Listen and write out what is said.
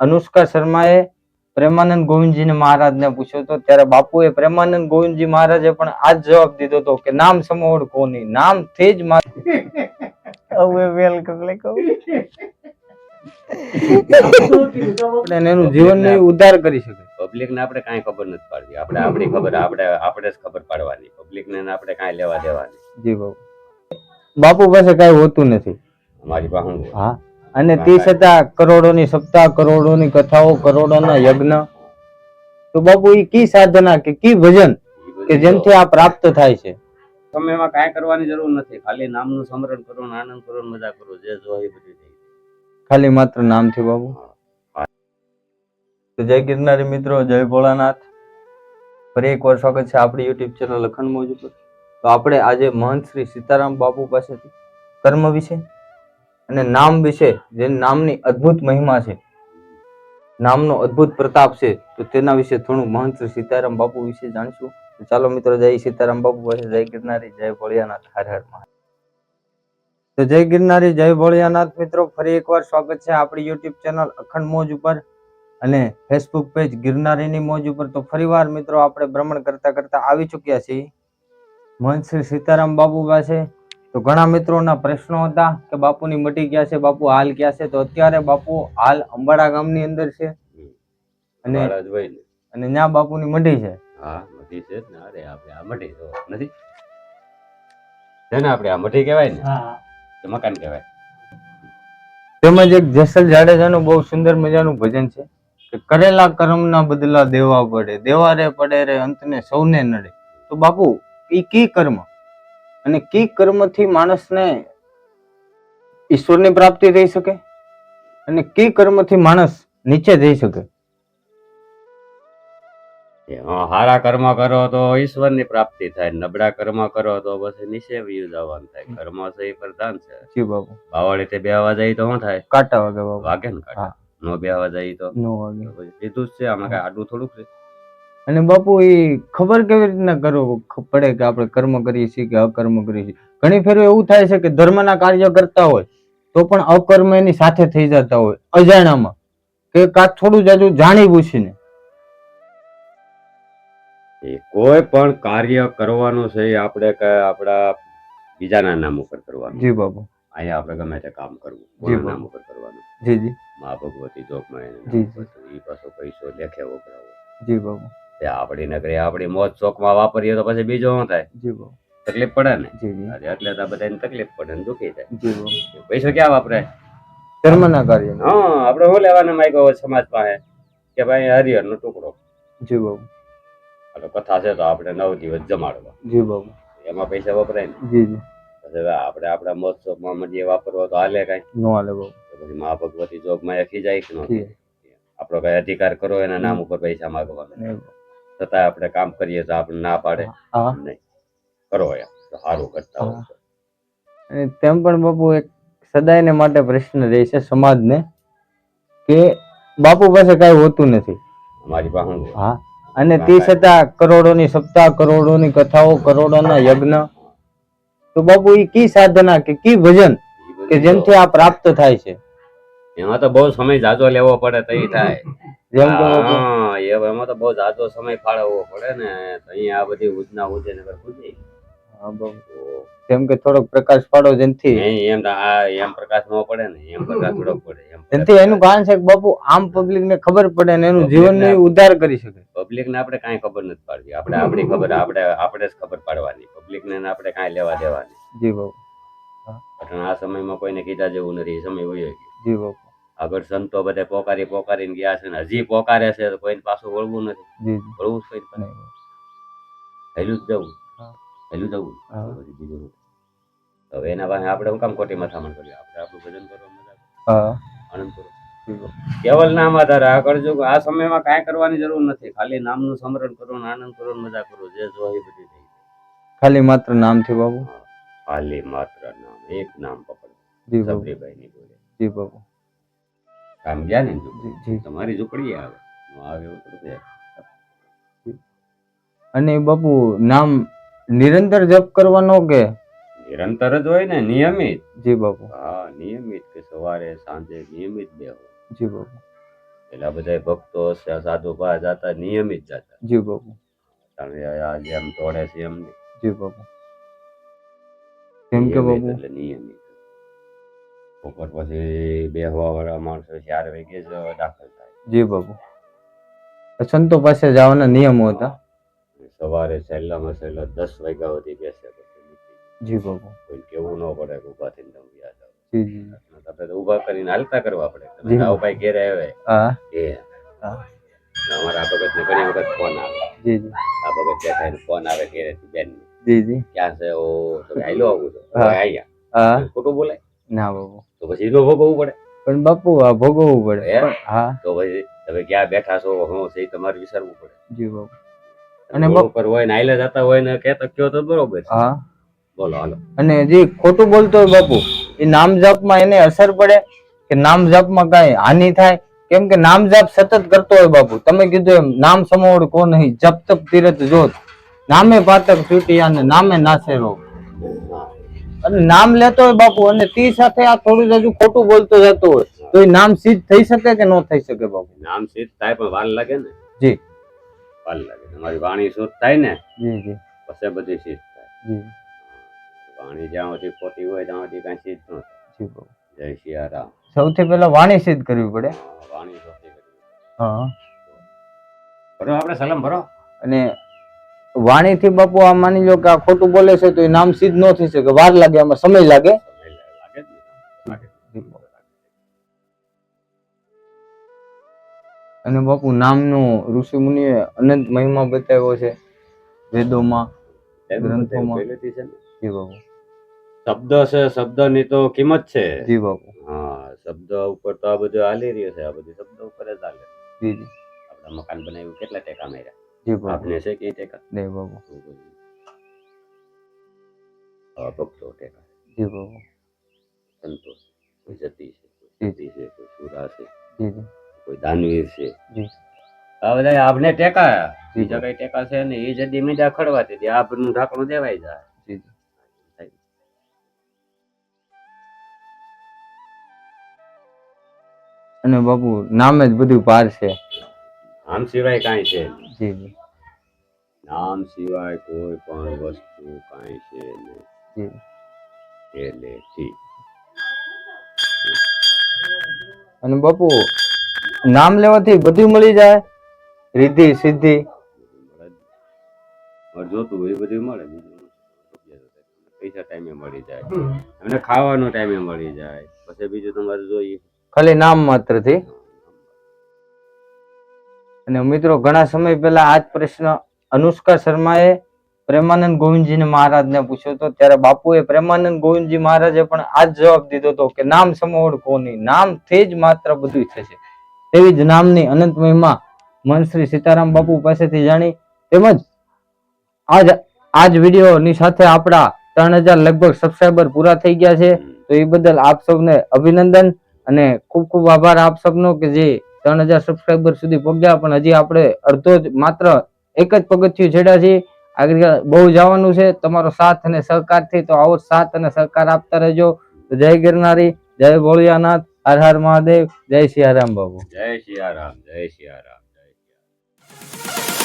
અનુષ્કા શર્માએ પ્રેમાનંદ ગોવિંદજીને મહારાજને પૂછ્યો તો ત્યારે બાપુએ પ્રેમાનંદ ગોવિંદજી મહારાજે પણ આ જ જવાબ દીધો હતો કે નામ સમોડ કોની નામથી જ માર હવે વેલકમ એનું જીવન ઉદ્ધાર કરી શકે. પબ્લિક ને આપણે કાંઈ ખબર નથી પાડવી. આપણે આપણી ખબર આપણે આપણે જ ખબર પાડવાની. પબ્લિક ને આપણે કાંઈ લેવા દેવાની. જી બાપુ. બાપુ પાસે કઈ હોતું નથી. અમારી પાસે હા. અને તે છતાં કરોડોની સપ્તાહ કરોડોની કથાઓ કરોડોના યજ્ઞ. તો બાપુ એ કી સાધના કે કી ભજન કે જેમથી આ પ્રાપ્ત થાય છે? સમયમાં કાંઈ કરવાની જરૂર નથી. ખાલી નામનું સ્મરણ કરો આનંદ કરો મજા કરો. જે જો એ બધું થઈ ખાલી માત્ર નામથી બાબુ જય ગિરનારી મિત્રો જય ભોળાનાથ. ફરી એક વાર સ્વાગત છે આપણી યુટ્યુબ ચેનલ અખંડ મોજ ઉપર. તો આપણે આજે મહંત શ્રી સીતારામ બાપુ પાસેથી કર્મ વિશે અને નામ વિશે જે નામની અદ્ભુત મહિમા છે. નામનો અદ્ભુત પ્રતાપ છે, તો તેના વિશે થોડું મહંત સીતારામ બાપુ વિશે જાણીશું. ચાલો મિત્રો, જય સીતારામ બાપુ પાસે જય ગિરનારી, જય ભોળિયાનાથ. હર હર તો જય ગિરનારી, જય ભોળિયાનાથ મિત્રો, ફરી એકવાર સ્વાગત છે આપણી યુટ્યુબ ચેનલ અખંડ મોજ ઉપર અને ફેસબુક પેજ ગિરનારીની મોજ ઉપર. તો ફરીવાર મિત્રો, આપણે ભ્રમણ કરતા કરતા આવી ચૂક્યા છીએ. મહંત શ્રી સીતારામ બાપુ પાસે તો ઘણા મિત્રોના પ્રશ્નો હતા કે બાપુની મટી ગયા છે બાપુ હાલ ક્યાં છે? તો અત્યારે બાપુ હાલ અંબાડા ગામની અંદર છે. અને અને ત્યાં બાપુની મટી છે. હા મઢી છે ને. અરે આપણે આ મઢી તો નથી. છે આપણે આ મઢી કહેવાય ને? કે મકાન કહેવાય. તેમજ એક જેસલ જાડેજાનું બહુ સુંદર મજાનું ભજન છે કે કરેલા કર્મના બદલા દેવા પડે દેવા રે પડે રે અંતને સૌને નડે. તો બાપુ ઈ કી કર્મ? અને કી કર્મથી માણસને ઈશ્વરની પ્રાપ્તિ થઈ શકે? અને કી કર્મથી માણસ નીચે જઈ શકે? હારા કર્મ કરો તો ઈશ્વરની પ્રાપ્તિ થાય નબળા કર્મ કરો તો પછી નીચે જવાનું થાય. કર્મ છે એ પ્રધાન છે. જી બાપુ બાવળી તે બેવા જાય તો શું થાય? કાંટા વાગે વાગે ને કાંટા. નો બેવા જાય તો. નો વાગે. સીધું જ છે આમાં કઈ આડું થોડુંક છે અને બાપુ એ ખબર કેવી રીતના કરવું? પડે કે આપણે કર્મ કરીએ છીએ કે અકર્મ કરીએ છીએ? ઘણી ફેર એવું થાય છે કે ધર્મના કાર્ય કરતા હોય તો પણ અકર્મ એની સાથે થઈ જતા હોય અજાણામાં કે કાં થોડું જાજુ જાણી પૂછીને એ કોઈ પણ કાર્ય કરવાનું છે એ આપણે કે આપણા બીજાના નામ ઉપર કરવાનું. જી બાપુ. અહીંયા આપણે ગમે તે કામ કરવું જી નામ ઉપર કરવાનું. જી જી. મા ભગવતી જોગમાં જી, ઈ પાછો પૈસો લેખે વપરાવો જી બાપુ. તે આપણી નગરી આપણી મોજ શોખમાં વાપરીએ તો પછી બીજો શું થાય? તકલીફ પડે ને? એટલે તો બધાને તકલીફ પડે ને દુખી થાય. જી પૈસો ક્યાં વાપરાય ધર્મના કાર્ય હા આપણે શું લેવાના માયકો સમાજ પાસે? કે ભાઈ હરિહર નો ટુકડો. જી બાબુ એટલે કથા છે તો આપણે નવ દિવસ જમાડવા. જી બાબુ એમાં પૈસા વપરાય ને? જી જી. હવે આપણે આપણા મોજ શોખમાં મંડીએ વાપરવા તો હાલે કઈ. નો હાલે બાબુ પછી મા ભગવતી જોગમાં એખી જાય કે ન આપણો કઈ અધિકાર કરો એના નામ ઉપર પૈસા માંગવાનો. ને છતાં આપણે કામ કરીએ તો આપણે ના પાડે. હા. નહીં. કરો એમ તો સારું કરતા હોય. અને તેમ પણ બાપુ એક સદાયને માટે પ્રશ્ન રહે છે સમાજને કે બાપુ પાસે કઈ હોતું નથી. અમારી પાસે હા. અને તે છતાં કરોડોની સપ્તાહ કરોડોની કથાઓ કરોડોના યજ્ઞ. તો બાપુ એ કી સાધના કે કી ભજન કે જેમથી આ પ્રાપ્ત થાય છે? એમાં તો બહુ સમય જાજો લેવો પડે તો ઈ થાય. જેમ કે હા, એ એમાં તો બહુ જાજો સમય ફાળવવો પડે ને અહીંયા આ બધી ઉજના ઉજે ને પૂજી હા બાપુ. જેમ કે થોડોક પ્રકાશ પાડો જેથી એમ આ એમ પ્રકાશ ન પડે ને એમ પ્રકાશ થોડોક પડે એમ જેથી એનું કારણ છે કે બાપુ આમ પબ્લિક ને ખબર પડે ને એનું જીવન ઉદ્ધાર કરી શકે. પબ્લિક ને આપણે કાંઈ ખબર નથી પાડવી. આપણે આપણી ખબર આપણે આપણે જ ખબર પાડવાની. પબ્લિક ને આપણે કાંઈ લેવા દેવાની. જી બાપુ. આ સમયમાં કોઈને કીધા જેવું નથી એ સમય હોય જી બાપુ. આગળ સંતો બધા પોકારી પોકારીને ગયા છે ને હજી પોકારે છે તો કોઈને પાછું વળવું નથી. વળવું જ કોઈ હેલું જ જવું. હેલું જવું. બીજું હવે એના પાસે આપણે હું કામ ખોટી મથામણ કરીએ? આપણે આપણું ભજન કરવા મજા આનંદ કરો. કેવલ નામ આધારે આ કરજો આ સમયમાં કાંઈ કરવાની જરૂર નથી. ખાલી નામનું સ્મરણ કરો આનંદ કરો મજા કરો. જે જોઈ બધી થઈ ખાલી માત્ર નામથી બાબુ? ખાલી માત્ર નામ. એક નામ પકડ. સબરીભાઈ ની બોલે જી બાપુ કામ ગયા ને ઝૂંપડી. તમારી ઝૂંપડી આવે. આવે એવું અને બાપુ નામ નિરંતર જપ કરવાનો કે? નિરંતર જ હોય ને નિયમિત. જી બાપુ. હા નિયમિત કે સવારે સાંજે નિયમિત બેહો જી બાપુ. પેલા બધા ભક્તો સાધુ પાસે જતા નિયમિત જતા. જી બાપુ. કારણ કે આ જેમ તોડે છે એમ. જી બાપુ. કેમ કે બાપુ? એટલે નિયમિત. ઉપર પછી બેહવા વાળા માણસો ચાર વાગે જ દાખલ થાય. જી બાપુ. સંતો પાસે જવાના નિયમો હતા. સવારે સહેલામાં સહેલા દસ વાગ્યા સુધી બેસે. જી બાપુ. કોઈ કેવું ન પડે ઊભા થઈને તમે જી જી આપણે તો ઊભા કરીને હાલતા કરવા પડે. તમે જાઓ ભાઈ ઘેર આવે હા. એ. હા. અમારા આ ભગત ને ઘણી વખત ફોન આવે. જી જી. આ ભગત ત્યાં થાય ફોન આવે ઘેરે બેન જી જી. ક્યાં છે ઓ? તો આવું છું. હા. હા. ખોટું બોલાય ના બાપુ. તો પછી એનો ભોગવવું પડે. પણ બાપુ આ ભોગવવું પડે. હા? તો પછી તમે ક્યાં બેઠા છો હું છે તમારે વિચારવું પડે. જી બાપુ. અને બપોર હોય ને આઈલે જતા હોય ને કહેતા કયો તો બરોબર હા. બોલો હાલો. અને જે ખોટું બોલતો હોય બાપુ એ નામ જપમાં એને અસર પડે કે નામ જાપમાં કાંઈ હાનિ થાય? કેમ કે નામ જાપ સતત કરતો હોય બાપુ. તમે કીધું એમ નામ સમોડ કો નહીં જપ તપ તીરથ જોત. નામે પાતક છૂટી અને નામે નાસે રોગ. અને નામ લેતો હોય બાપુ અને તી સાથે આ થોડું હજુ ખોટું બોલતો જતો હોય તો એ નામ સિદ્ધ થઈ શકે કે ન થઈ શકે બાપુ? નામ સિદ્ધ થાય પણ વાર લાગે ને? જી. વાર લાગે. તમારી વાણી શુદ્ધ થાય ને જી જી. પછી બધી સિદ્ધ થાય. જી. વાણી જ્યાં સુધી ખોટી હોય ત્યાં સુધી કાંઈ સિદ્ધ ન જી બાપુ. જય સિયારામ સૌથી પહેલા વાણી સિદ્ધ કરવી પડે. વાણી સૌથી કરી. હા. બરો આપણે સલામ ભરો. અને વાણીથી બાપુ આ માની લો કે આ ખોટું બોલે છે તો એ નામ સિદ્ધ ન થઈ શકે. વાર લાગે આમાં સમય લાગે. અને બાપુ નામનો ઋષિ મુનિ અનંત મહિમા બતાવ્યો છે વેદોમાં ગ્રંથોમાં. જી બાપુ. શબ્દ છે શબ્દની તો કિંમત છે. જી બાપુ. હા શબ્દ ઉપર તો આ બધું હાલી રહ્યું છે. આ બધું શબ્દ ઉપર જ હાલે. જી જી. આપણા મકાન બનાવ્યું કેટલા ટેકા માર્યા? આપને છે કે ટેકા દેવ બાબુ આવા ભક્તો ટેકા જી બાપુ સંતોષ કોઈ જતી છે કોઈ છે કોઈ સુરા છે જી કોઈ દાનવીર છે જી આ બધા આપને ટેકા બીજા કઈ ટેકા છે ને એ જદી મીડા ખડવા દે આપનું ઢાંકણું દેવાઈ જાય જી અને બાપુ નામે જ બધું પાર છે. આમ સિવાય કાંઈ છે. જી જી. નામ સિવાય કોઈ પણ વસ્તુ કાંઈ છે નહીં. જી. પહેલેથી અને બાપુ નામ લેવાથી બધું મળી જાય? રિદ્ધિ સિદ્ધિ? જોતું હોય એ બધું મળે. પૈસા ટાઈમે મળી જાય. એમને ખાવાનો ટાઈમે મળી જાય. પછી બીજું તમારે જોઈએ. ખાલી નામ માત્રથી? અને મિત્રો, ઘણા સમય પહેલા આ જ પ્રશ્ન અનુષ્કા શર્માએ પ્રેમાનંદ ગોવિંદજીને મહારાજને પૂછ્યો હતો. ત્યારે બાપુએ પ્રેમાનંદ ગોવિંદજી મહારાજે પણ આ જ જવાબ દીધો હતો કે નામ સમોવડ કોની? નામથી જ માત્ર બધું થશે તેવી જ નામની અનંત મહિમા મન શ્રી સીતારામ બાપુ પાસેથી જાણી તેમજ આજ આજ વિડીયોની સાથે આપણા ત્રણ હજાર લગભગ સબસ્ક્રાઈબર પૂરા થઈ ગયા છે. તો એ બદલ આપ સૌને અભિનંદન અને ખૂબ ખૂબ આભાર આપ સૌનો કે જે ત્રણ હજાર સબસ્ક્રાઈબર સુધી પહોંચ્યા, પણ હજી આપણે અડધો જ, માત્ર એક જ પગથિયું છેડ્યા છીએ. આગળ બહુ જવાનું છે. તમારો સાથ અને સહકારથી તો આવો સાથ અને સહકાર આપતા રહેજો. જય ગિરનારી, જય ભોળિયાનાથ, હર હર મહાદેવ, જય સિયારામ બાબુ જય સિયારામ જય સિયારામ જય સિયારામ.